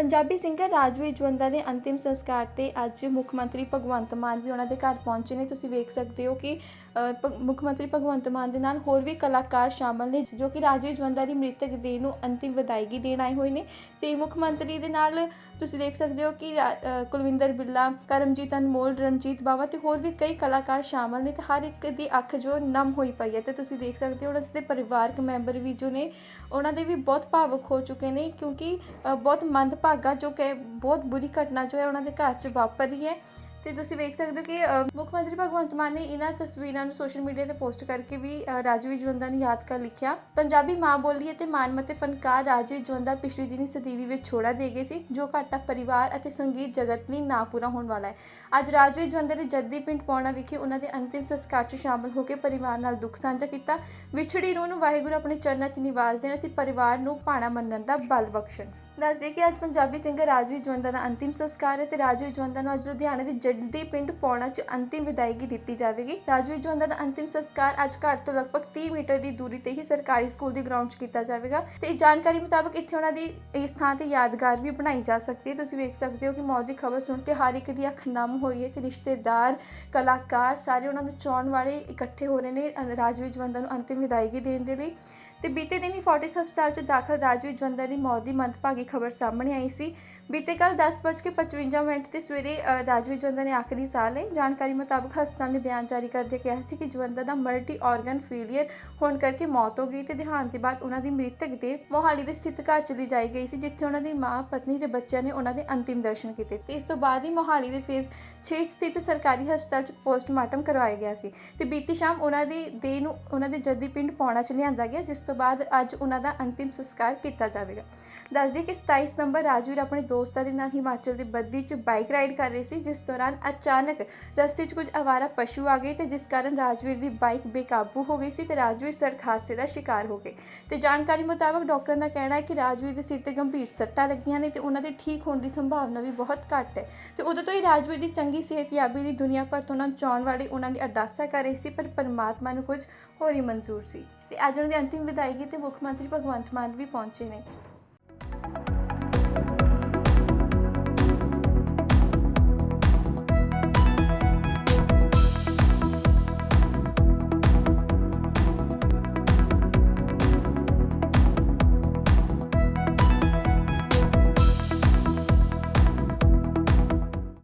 Punjabi singer Rajveer Jawanda ਦੇ ਅੰਤਿਮ ਸੰਸਕਾਰ ਤੇ ਅੱਜ ਮੁੱਖ ਮੰਤਰੀ ਭਗਵੰਤ ਮਾਨ ਵੀ ਉਹਨਾਂ ਦੇ ਘਰ ਪਹੁੰਚੇ ਨੇ। ਤੁਸੀਂ ਵੇਖ ਸਕਦੇ ਹੋ ਕਿ ਮੁੱਖ ਮੰਤਰੀ ਭਗਵੰਤ ਮਾਨ ਦੇ ਨਾਲ ਹੋਰ ਵੀ ਕਲਾਕਾਰ ਸ਼ਾਮਲ ਨੇ, ਜੋ ਕਿ ਰਾਜਵੀਰ ਜਵੰਦਾ ਦੀ ਮ੍ਰਿਤਕ ਦੇਹ ਨੂੰ ਅੰਤਿਮ ਵਿਦਾਇਗੀ ਦੇਣ ਆਏ ਹੋਏ ਨੇ। ਤੇ ਮੁੱਖ ਮੰਤਰੀ ਦੇ ਨਾਲ ਤੁਸੀਂ ਦੇਖ ਸਕਦੇ ਹੋ ਕਿ ਰਾ- ਕੁਲਵਿੰਦਰ ਬਿੱਲਾ ਕਰਮਜੀਤ ਅਨਮੋਲ, ਰਣਜੀਤ ਬਾਵਾ ਤੇ ਹੋਰ ਵੀ ਕਈ ਕਲਾਕਾਰ ਸ਼ਾਮਲ ਨੇ ਤੇ ਹਰ ਇੱਕ ਦੀ ਅੱਖ ਜੋ ਨਮ ਹੋਈ ਪਈ ਹੈ। ਤੇ ਤੁਸੀਂ ਦੇਖ ਸਕਦੇ ਹੋ ਉਹਨਾਂ ਦੇ ਪਰਿਵਾਰਕ ਮੈਂਬਰ ਵੀ ਜੋ ਨੇ, ਉਹਨਾਂ ਦੇ ਵੀ ਬਹੁਤ ਭਾਵੁਕ ਹੋ ਚੁੱਕੇ ਨੇ ਕਿਉਂਕਿ ਬਹੁਤ ਮੰਦਭਾਗਾ ਭਾਗਾ ਜੋ ਕਿ ਬਹੁਤ ਬੁਰੀ ਘਟਨਾ ਜੋ ਹੈ ਉਹਨਾਂ ਦੇ ਘਰ 'ਚ ਵਾਪਰੀ ਹੈ। ਤੇ ਤੁਸੀਂ ਵੇਖ ਸਕਦੇ ਹੋ ਕਿ ਮੁੱਖ ਮੰਤਰੀ ਭਗਵੰਤ ਮਾਨ ਨੇ ਇਹਨਾਂ ਤਸਵੀਰਾਂ ਨੂੰ ਸੋਸ਼ਲ ਮੀਡੀਆ ਤੇ ਪੋਸਟ ਕਰਕੇ ਵੀ ਅ, ਰਾਜਵੀਰ ਜਵੰਦਾ ਨੂੰ ਯਾਦ ਕਰ ਲਿਖਿਆ। ਪੰਜਾਬੀ ਮਾਂ ਬੋਲੀ ਅਤੇ ਮਾਨਮਤੇ ਫਨਕਾਰ ਰਾਜਵੀਰ ਜਵੰਦਾ ਪਿਛਲੀ ਦਿਨੀ ਸਦੀਵੀ ਵਿੱਚ ਛੋੜਾ ਦੇ ਗਏ ਸੀ ਜੋ ਘਾਟਾ ਪਰਿਵਾਰ ਅਤੇ ਸੰਗੀਤ ਜਗਤ ਲਈ ਨਾ ਪੂਰਾ ਹੋਣ ਵਾਲਾ ਹੈ। ਅੱਜ ਰਾਜਵੀ ਜਵੰਦਾ ਨੇ ਜੱਦੀ ਪਿੰਡ ਪੌਣਾ ਵਿਖੇ ਉਹਨਾਂ ਦੇ ਅੰਤਿਮ ਸੰਸਕਾਰ 'ਚ ਸ਼ਾਮਲ ਹੋ ਕੇ ਪਰਿਵਾਰ ਨਾਲ ਦੁੱਖ ਸਾਂਝਾ ਕੀਤਾ। ਵਿਛੜੀ ਰੂਹ ਨੂੰ ਵਾਹਿਗੁਰੂ ਆਪਣੇ ਚਰਨਾਂ 'ਚ ਨਿਵਾਸ ਦੇਣ ਅਤੇ ਪਰਿਵਾਰ ਨੂੰ ਭਾਣਾ ਮੰਨਣ ਦਾ ਬਲ ਬਖਸ਼ਣ। ਦੱਸਦੇ ਕਿ ਅੱਜ ਪੰਜਾਬੀ ਸਿੰਗਰ ਰਾਜਵੀ ਜਵੰਦਾ ਦਾ ਅੰਤਿਮ ਸੰਸਕਾਰ ਹੈ ਤੇ ਰਾਜਵੀ ਜਵੰਦਾ ਨੂੰ ਅੱਜ ਲੁਧਿਆਣਾ ਦੇ ਜੱਦੀ ਪਿੰਡ ਪੌਣਾ 'ਚ ਅੰਤਿਮ ਵਿਦਾਇਗੀ ਦਿੱਤੀ ਜਾਵੇਗੀ। ਰਾਜਵੀ ਜਵੰਦਾ ਦਾ ਅੰਤਿਮ ਸੰਸਕਾਰ ਅੱਜ ਘਰ ਤੋਂ ਲਗਭਗ 30 ਮੀਟਰ ਦੀ ਦੂਰੀ ਤੇ ਹੀ ਸਰਕਾਰੀ ਸਕੂਲ ਦੇ ਗਰਾਊਂਡ 'ਚ ਕੀਤਾ ਜਾਵੇਗਾ ਤੇ ਜਾਣਕਾਰੀ ਮੁਤਾਬਕ ਇੱਥੇ ਉਹਨਾਂ ਦੀ ਇਸ ਥਾਂ ਤੇ ਯਾਦਗਾਰ ਵੀ ਬਣਾਈ ਜਾ ਸਕਦੀ ਹੈ। ਤੁਸੀਂ ਵੇਖ ਸਕਦੇ ਹੋ ਕਿ ਮੌਤ ਦੀ ਖਬਰ ਸੁਣ ਕੇ ਹਰ ਇੱਕ ਦੀ ਅੱਖ ਨਮ ਹੋਈ ਹੈ ਤੇ ਰਿਸ਼ਤੇਦਾਰ, ਕਲਾਕਾਰ ਸਾਰੇ ਉਹਨਾਂ ਨੂੰ ਚਾਹਣ ਵਾਲੇ ਇਕੱਠੇ ਹੋ ਰਹੇ ਨੇ ਰਾਜਵੀ ਰਾਜਵੀਰ ਜਵੰਦਾ ਨੂੰ ਅੰਤਿਮ ਵਿਦਾਇਗੀ ਦੇਣ ਦੇ ਲਈ। ਤੇ ਬੀਤੇ ਦਿਨ ਹੀ ਫੋਰਟਿਸ ਹਸਪਤਾਲ 'ਚ ਦਾਖਲ ਰਾਜਵੀਰ ਜਵੰਦਾ ਦੀ ਮੌਤ ਦੀ ਮੰਦਭਾਗੀ ਖਬਰ ਸਾਹਮਣੇ ਆਈ ਸੀ। ਬੀਤੇ ਕੱਲ 10:55 ਮਿੰਟ ਤੇ ਸਵੇਰੇ ਅ, ਰਾਜਵੀਰ ਜਵੰਦਾ ਨੇ ਆਖਰੀ ਸਾਹ ਲਈ। ਜਾਣਕਾਰੀ ਮੁਤਾਬਕ ਹਸਪਤਾਲ ਨੇ ਬਿਆਨ ਜਾਰੀ ਕਰਦੇ ਕਿਹਾ ਸੀ ਕਿ ਜਵੰਦਾ ਦਾ ਮਲਟੀ ਆਰਗਨ ਫੇਲਿਅਰ ਹੋਣ ਕਰਕੇ ਮੌਤ ਹੋ ਗਈ ਤੇ ਦੇਹਾਂਤ ਦੇ ਬਾਅਦ ਉਹਨਾਂ ਦੀ ਮ੍ਰਿਤਕ ਦੇ ਮੋਹਾਲੀ ਦੇ ਸਥਿਤ ਘਰ ਚਲੀ ਜਾਈ ਗਈ ਸੀ ਜਿੱਥੇ ਉਹਨਾਂ ਦੀ ਮਾਂ ਪਤਨੀ ਤੇ ਬੱਚਿਆਂ ਨੇ ਉਹਨਾਂ ਦੇ ਅੰਤਿਮ ਦਰਸ਼ਨ ਕੀਤੇ ਤੇ ਇਸ ਤੋਂ ਬਾਅਦ ਹੀ ਮੋਹਾਲੀ ਦੇ ਫੇਜ਼ 6 ਸਥਿਤ ਸਰਕਾਰੀ ਹਸਪਤਾਲ 'ਚ ਪੋਸਟਮਾਰਟਮ ਕਰਵਾਇਆ ਗਿਆ ਸੀ ਤੇ ਬੀਤੀ ਸ਼ਾਮ ਉਹਨਾਂ ਦੀ ਦੇਹ ਨੂੰ ਉਹਨਾਂ ਦੇ ਜੱਦੀ ਪਿੰਡ ਪੌਣਾ 'ਚ ਲਿਆਂਦਾ ਗਿਆ ਜਿਸ ਤੋਂ ਬਾਅਦ ਅੱਜ ਉਹਨਾਂ ਦਾ ਅੰਤਿਮ ਸੰਸਕਾਰ ਕੀਤਾ ਜਾਵੇਗਾ। ਦੱਸਦੀ ਕਿ 27 ਸਤੰਬਰ ਰਾਜਵੀਰ ਆਪਣੇ ਦੋਸਤਾਂ ਦੇ ਨਾਲ ਹਿਮਾਚਲ ਦੇ ਬੱਦੀ 'ਚ ਬਾਈਕ ਰਾਈਡ ਕਰ ਰਹੇ ਸੀ, ਜਿਸ ਦੌਰਾਨ ਅਚਾਨਕ ਰਸਤੇ 'ਚ ਕੁਝ ਅਵਾਰਾ ਪਸ਼ੂ ਆ ਗਏ ਤੇ ਜਿਸ ਕਾਰਨ ਰਾਜਵੀਰ ਦੀ ਬਾਈਕ ਬੇਕਾਬੂ ਹੋ ਗਈ ਸੀ ਤੇ ਰਾਜਵੀਰ ਸੜਕ ਹਾਦਸੇ ਦਾ ਸ਼ਿਕਾਰ ਹੋ ਗਏ। ਤੇ ਜਾਣਕਾਰੀ ਮੁਤਾਬਕ ਡਾਕਟਰਾਂ ਦਾ ਕਹਿਣਾ ਹੈ ਕਿ ਰਾਜਵੀਰ ਦੇ ਸਿਰ ਤੇ ਗੰਭੀਰ ਸੱਟਾਂ ਲੱਗੀਆਂ ਨੇ ਤੇ ਉਹਨਾਂ ਦੇ ਠੀਕ ਹੋਣ ਦੀ ਸੰਭਾਵਨਾ ਵੀ ਬਹੁਤ ਘੱਟ ਹੈ। ਤੇ ਉਦੋਂ ਤੋਂ ਹੀ ਰਾਜਵੀਰ ਦੀ ਚੰਗੀ ਸਿਹਤਯਾਬੀ ਲਈ ਦੁਨੀਆ ਭਰ ਤੋਂ ਉਹਨਾਂ ਨੂੰ ਵਾਲੇ ਉਹਨਾਂ ਦੀ ਅਰਦਾਸਾਂ ਕਰ ਰਹੀ ਸੀ, ਪਰ ਪਰਮਾਤਮਾ ਨੂੰ ਕੁਝ ਹੋਰ ਹੀ ਮਨਜ਼ੂਰ ਸੀ। ਤੇ ਅੱਜ ਉਹਨਾਂ ਦੀ ਅੰਤਿਮ ਵਿਦਾਇਗੀ ਤੇ ਮੁੱਖ ਮੰਤਰੀ ਭਗਵੰਤ ਮਾਨ ਵੀ ਪਹੁੰਚੇ ਨੇ।